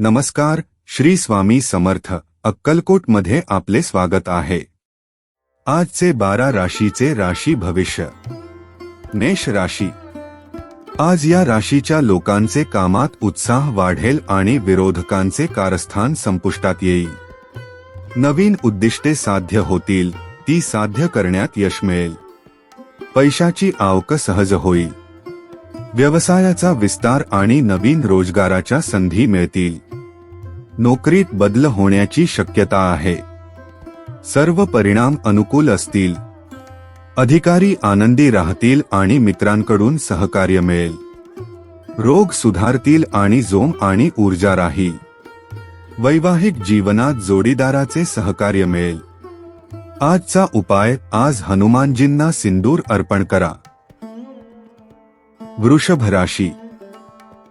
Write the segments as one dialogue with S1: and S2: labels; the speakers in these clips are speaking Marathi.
S1: नमस्कार श्री स्वामी समर्थ अक्कलकोटमध्ये आपले स्वागत आहे. आजचे बारा राशीचे राशी भविष्य. मेष राशी. आज या राशीच्या लोकांचे कामात उत्साह वाढेल आणि विरोधकांचे कारस्थान संपुष्टात येईल. नवीन उद्दिष्टे साध्य होतील ती साध्य करण्यात यश मिळेल. पैशाची आवक सहज होईल. व्यवसायाचा विस्तार आणि नवीन रोजगाराच्या संधी मिळतील. नोकरीत बदल होण्याची शक्यता आहे. सर्व परिणाम अनुकूल असतील. अधिकारी आनंदी राहतील आणि मित्रांकडून सहकार्य मिळेल. रोग सुधारतील आणि जोम आणि ऊर्जा राहील. वैवाहिक जीवनात जोडीदाराचे सहकार्य मिळेल. आजचा उपाय आज हनुमानजींना सिंदूर अर्पण करा. वृषभ राशी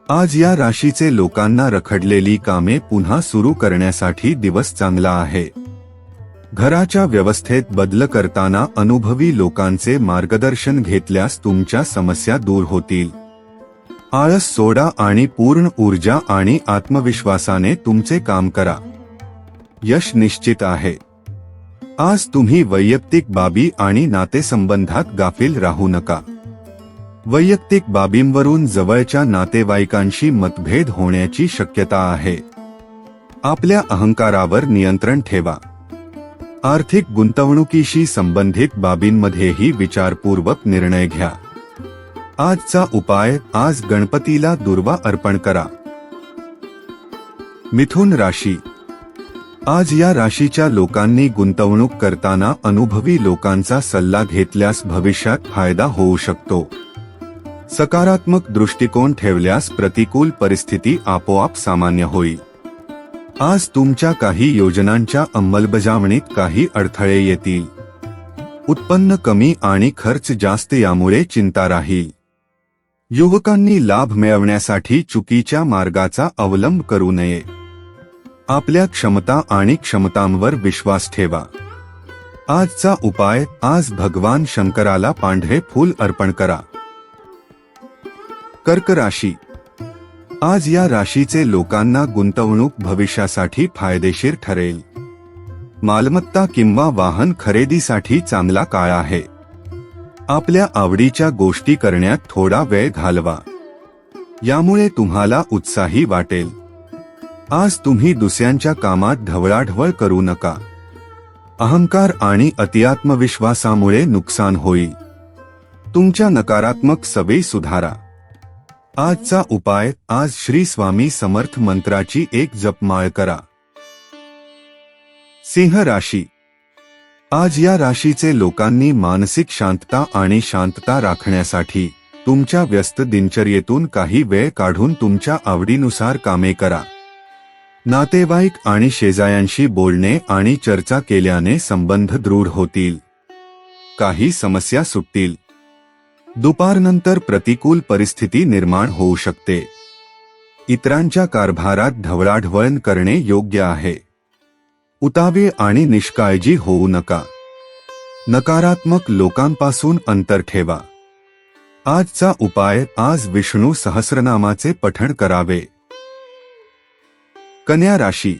S1: आज या राशीचे लोकांना रखडलेली कामे पुन्हा सुरू करण्यासाठी दिवस चांगला आहे. घराच्या व्यवस्थेत बदल करताना अनुभवी लोकांचे मार्गदर्शन घेतल्यास तुमच्या समस्या दूर होतील. आळस सोडा आणि पूर्ण ऊर्जा आणि आत्मविश्वासाने तुमचे काम करा. यश निश्चित आहे. आज तुम्ही वैयक्तिक बाबी आणि नातेसंबंधात गाफील राहू नका. वैयक्तिक बाबींवरून जवळच्या नातेवाईकांशी मतभेद होण्याची शक्यता आहे. आपल्या अहंकारावर नियंत्रण ठेवा. आर्थिक गुंतवणुकीशी संबंधित बाबींमध्येही विचारपूर्वक निर्णय घ्या. आजचा उपाय आज गणपतीला दुर्वा अर्पण करा. मिथुन राशी. आज या राशीच्या लोकांनी गुंतवणूक करताना अनुभवी लोकांचा सल्ला घेतल्यास भविष्यात फायदा होऊ शकतो. सकारात्मक दृष्टिकोन ठेवल्यास प्रतिकूल परिस्थिती आपोआप सामान्य होईल. आज तुमच्या काही योजनांच्या अंमलबजावणीत काही अडथळे येतील. उत्पन्न कमी आणि खर्च जास्त यामुळे चिंता राहील. युवकांनी लाभ मिळवण्यासाठी चुकीच्या मार्गाचा अवलंब करू नये. आपल्या क्षमता आणि क्षमतांवर विश्वास ठेवा. आजचा उपाय आज भगवान शंकराला पांढरे फूल अर्पण करा. कर्क राशी. आज या राशीचे लोकांना गुंतवणूक भविष्यासाठी फायदेशीर ठरेल. मालमत्ता किंवा वाहन खरेदीसाठी चांगला काळ आहे. आपल्या आवडीच्या गोष्टी करण्यात थोडा वेळ घालवा. यामुळे तुम्हाला उत्साही वाटेल. आज तुम्ही दुसऱ्यांच्या कामात ढवळाढवळ करू नका. अहंकार आणि अतिआत्मविश्वासामुळे नुकसान होईल. तुमच्या नकारात्मक सवयी सुधारा. आजचा उपाय आज श्री स्वामी समर्थ मंत्राची एक जपमाळ करा. सिंह राशी. आज या राशीचे लोकांनी मानसिक शांतता आणि शांतता राखण्यासाठी तुमच्या व्यस्त दिनचर्येतून काही वेळ काढून तुमच्या आवडीनुसार कामे करा. नातेवाईक आणि शेजायांशी बोलणे आणि चर्चा केल्याने संबंध दृढ होतील. काही समस्या सुटतील. दुपारनंतर प्रतिकूल परिस्थिती निर्माण होऊ शकते. इतरांच्या कारभारात ढवळाढवळण करणे योग्य आहे. उतावे आणि निष्काळजी होऊ नका. नकारात्मक लोकांपासून अंतर ठेवा. आजचा उपाय आज विष्णू सहस्रनामाचे पठण करावे. कन्या राशी.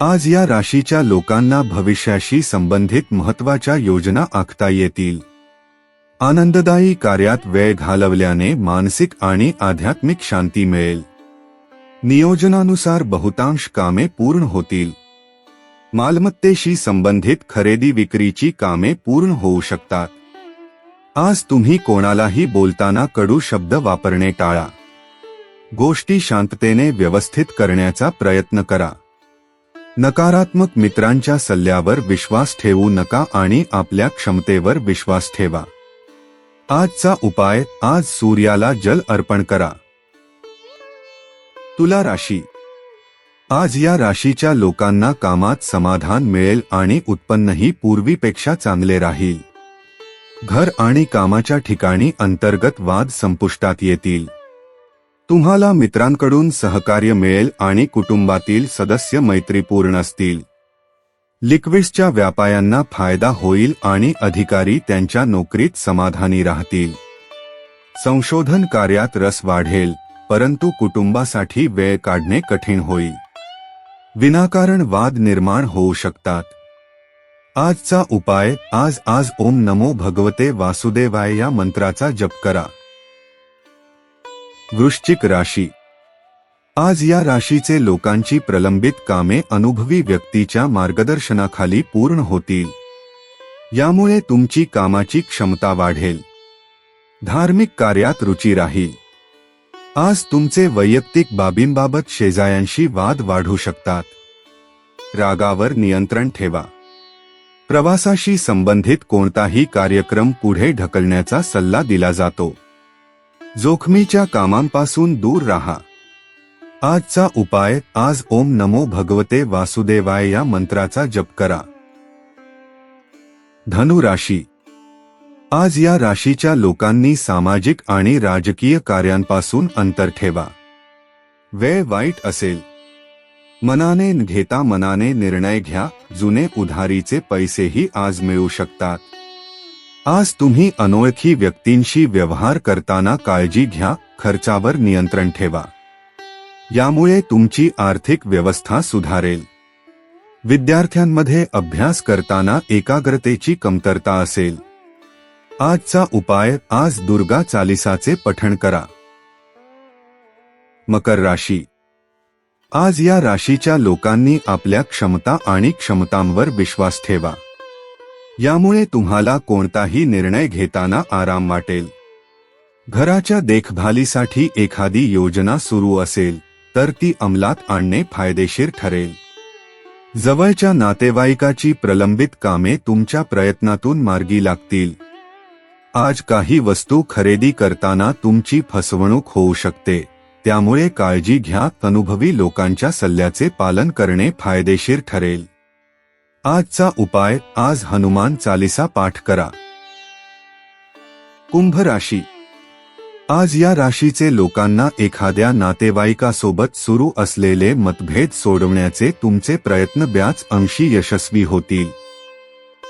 S1: आज या राशीच्या लोकांना भविष्याशी संबंधित महत्त्वाच्या योजना आखता येतील. आनंददायी कार्यात वेळ घालवल्याने मानसिक आणि आध्यात्मिक शांती मिळेल. नियोजनानुसार बहुतांश कामे पूर्ण होतील. मालमत्तेशी संबंधित खरेदी विक्रीची कामे पूर्ण होऊ शकतात. आज तुम्ही कोणालाही बोलताना कडू शब्द वापरणे टाळा. गोष्टी शांततेने व्यवस्थित करण्याचा प्रयत्न करा. नकारात्मक मित्रांच्या सल्ल्यावर विश्वास ठेवू नका आणि आपल्या क्षमतेवर विश्वास ठेवा. आजचा उपाय आज सूर्याला जल अर्पण करा. तुला राशी. आज या राशीच्या लोकांना कामात समाधान मिळेल आणि उत्पन्नही पूर्वीपेक्षा चांगले राहील. घर आणि कामाच्या ठिकाणी अंतर्गत वाद संपुष्टात येतील. तुम्हाला मित्रांकडून सहकार्य मिळेल आणि कुटुंबातील सदस्य मैत्रीपूर्ण असतील. लिक्विड्सच्या व्यापायांना फायदा होईल आणि अधिकारी त्यांच्या नोकरीत समाधानी राहतील. संशोधन कार्यात रस वाढेल परंतु कुटुंबासाठी वेळ काढणे कठीण होईल. विनाकारण वाद निर्माण होऊ शकतात. आजचा उपाय आज आज ओम नमो भगवते वासुदेवाय या मंत्राचा जप करा. वृश्चिक राशी आज या राशीचे लोकांची प्रलंबित कामे अनुभवी व्यक्तीच्या मार्गदर्शनाखाली पूर्ण होतील. यामुळे तुमची कामाची क्षमता वाढेल. धार्मिक कार्यात रुची राहील. आज तुमचे वैयक्तिक बाबींबाबत शेजायांशी वाद वाढू शकतात. रागावर नियंत्रण ठेवा. प्रवासाशी संबंधित कोणताही कार्यक्रम पुढे ढकलण्याचा सल्ला दिला जातो. जोखमीच्या कामांपासून दूर राहा. आजचा उपाय आज ओम नमो भगवते वासुदेवाय या मंत्राचा जप करा. धनु राशी आज या राशीच्या लोकांनी सामाजिक आणि राजकीय कार्यांपासून अंतर ठेवा. वेळ वाईट असेल. मनाने घेता मनाने निर्णय घ्या जुने उधारीचे पैसेही आज मिळू शकतात. आज तुम्ही अनोळखी व्यक्तींशी व्यवहार करताना काळजी घ्या खर्चावर नियंत्रण ठेवा. यामुळे तुमची आर्थिक व्यवस्था सुधारेल. विद्यार्थ्यांमध्ये अभ्यास करताना एकाग्रतेची कमतरता असेल. आजचा उपाय आज दुर्गा चालिसाचे पठण करा. मकर राशी. आज या राशीच्या लोकांनी आपल्या क्षमता आणि क्षमतांवर विश्वास ठेवा. यामुळे तुम्हाला कोणताही निर्णय घेताना आराम वाटेल. घराच्या देखभालीसाठी एखादी योजना सुरू असेल. तर ती अंमलात आणणे फायदेशीर ठरेल. जवळच्या नातेवाईकाची प्रलंबित कामे तुमच्या प्रयत्नातून मार्गी लागतील. आज काही वस्तू खरेदी करताना तुमची फसवणूक होऊ शकते. त्यामुळे काळजी घ्या अनुभवी लोकांच्या सल्ल्याचे पालन करणे फायदेशीर ठरेल. आजचा उपाय आज हनुमान चालिसा पाठ करा. कुंभ राशी आज या राशीचे लोकांना एखाद्या नातेवाईकासोबत सुरू असलेले मतभेद सोडवण्याचे तुमचे प्रयत्न ब्याच अंशी यशस्वी होतील.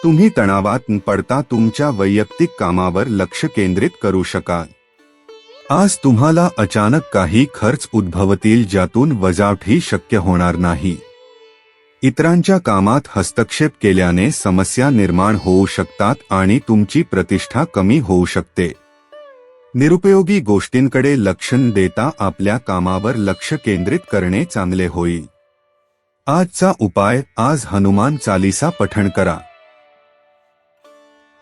S1: तुम्ही तणावात न पडता तुमच्या वैयक्तिक कामावर लक्ष केंद्रित करू शकाल. आज तुम्हाला अचानक काही खर्च उद्भवतील ज्यातून वजावटही शक्य होणार नाही. इतरांच्या कामात हस्तक्षेप केल्याने समस्या निर्माण होऊ शकतात आणि तुमची प्रतिष्ठा कमी होऊ शकते. निरुपयोगी गोष्टींकडे लक्ष देता आपल्या कामावर लक्ष केंद्रित करणे चांगले होईल. आजचा उपाय आज हनुमान चालिसा पठण करा.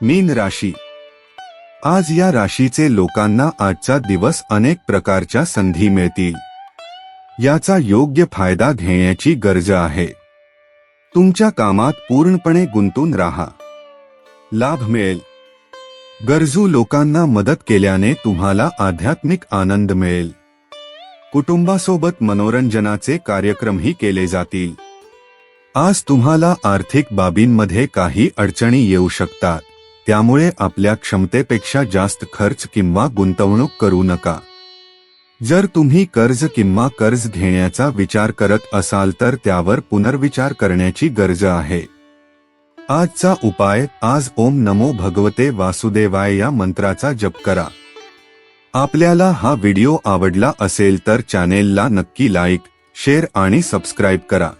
S1: मीन राशी. आज या राशीचे लोकांना आजचा दिवस अनेक प्रकारच्या संधी मिळतील. याचा योग्य फायदा घेण्याची गरज आहे. तुमच्या कामात पूर्णपणे गुंतून राहा. लाभ मिळेल. गरजू लोकांना मदत केल्याने तुम्हाला आध्यात्मिक आनंद मिळेल. कुटुंबासोबत मनोरंजनाचे कार्यक्रमही केले जातील. आज तुम्हाला आर्थिक बाबींमध्ये काही अडचणी येऊ शकतात. त्यामुळे आपल्या क्षमतेपेक्षा जास्त खर्च किंवा गुंतवणूक करू नका. जर तुम्ही कर्ज किंवा कर्ज घेण्याचा विचार करत असाल तर त्यावर पुनर्विचार करण्याची गरज आहे. आजचा उपाय आज ओम नमो भगवते वासुदेवाय या मंत्राचा जप करा. आपल्याला हा व्हिडिओ आवडला असेल तर चॅनेलला नक्की लाईक शेअर आणि सबस्क्राईब करा.